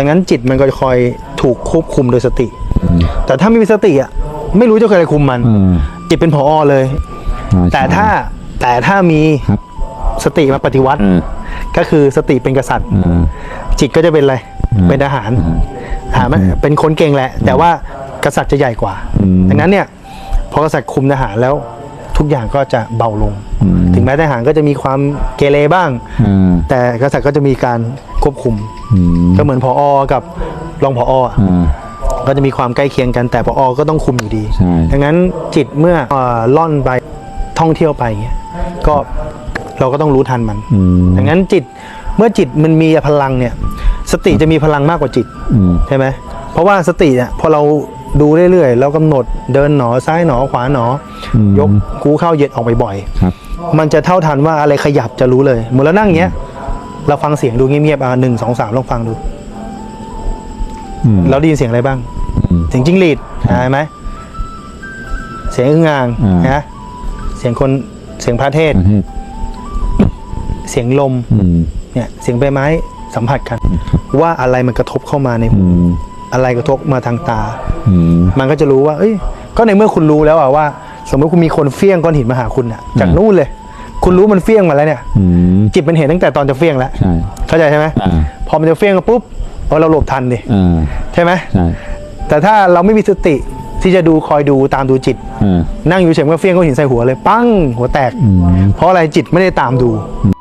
ดังนั้นจิตมันก็จะคอยถูกควบคุมโดยสติ แต่ถ้าไม่มีสติอะไม่รู้จะใครคุมมันเออจิตเป็นผอเลยใช่แต่ถ้าแต่ถ้ามีครับสติมาปฏิวัติเออก็คือสติเป็นกษัตริย์เออจิตก็จะเป็นอะไรอืมเป็นทหารหาไหมเป็นคนเก่งแหละ แต่ว่ากษัตริย์จะใหญ่กว่าอืมดังนั้นเนี่ยพอกษัตริย์คุมทหารแล้ว ทุกอย่างก็จะเบาลงอืมถึงแม้ทหารก็จะมีความเกเรบ้างเออแต่กษัตริย์ก็จะมีการควบคุมอืมก็เหมือนพออกับรองพออะเออก็จะมีความใกล้เคียงกันแต่พออก็ต้องคุมอยู่ดีใช่ดังนั้นจิตเมื่อเอ่อล่อนไปท่องเที่ยวไปเงี้ยก็เราก็ต้องรู้ทันมันอืมดังนั้นจิตเมื่อจิตมันมีพลังเนี่ย สติจะมีพลังมากกว่าจิตอืมใช่ไหมเพราะว่าสติเนี่ยพอเรา ดูเรื่อยๆเรากำหนดเดินหนอซ้ายหนอขวาหนออมยกคูเข้าเหย็ดออกไปบ่อยครับมันจะเท่าทันว่าอะไรขยับจะรู้เลยเหมือนเรานั่งอย่างเงี้ย เราฟังเสียงดูเงียบๆอะหนึ่งสองสามลองฟังดูอืมเราได้ยินเสียงอะไรบ้างอืมเสียงจิ้งหรีดใช่ไหมเสียงอึ่งอ่างอ่านนะเสียงคนเสียงพระเทศประเทศเสียงลมอืมเนี่ย เสียงใบไม้สัมผัสกัน ว่าอะไรมันกระทบเข้ามาในหูอืมอะไรกระทบมาทางตาอื มมันก็จะรู้ว่า เอ้ย ก็ในเมื่อคุณรู้แล้วอะว่า สมมติคุณมีคนเฟี้ยงก้อนหินมาหาคุณอะจากอืมนู่นเลย คุณรู้มันเฟี้ยงมาแล้วเนี่ยอืมจิตมันเห็นตั้งแต่ตอนจะเฟี้ยงแล้วใช่เข้าใจใช่ไหมอ่าพอมันจะเฟี้ยงมาปุ๊บเออเราหลบทันดิเออใช่ไหมใช่แต่ถ้าเราไม่มีสติที่จะดูคอยดูตามดูจิตเออนั่งอยู่เฉยๆก็เฟี้ยงก้อนหินใส่หัวเลย ปั้งหัวแตกอืมเพราะอะไรจิตไม่ได้ตามดูอืม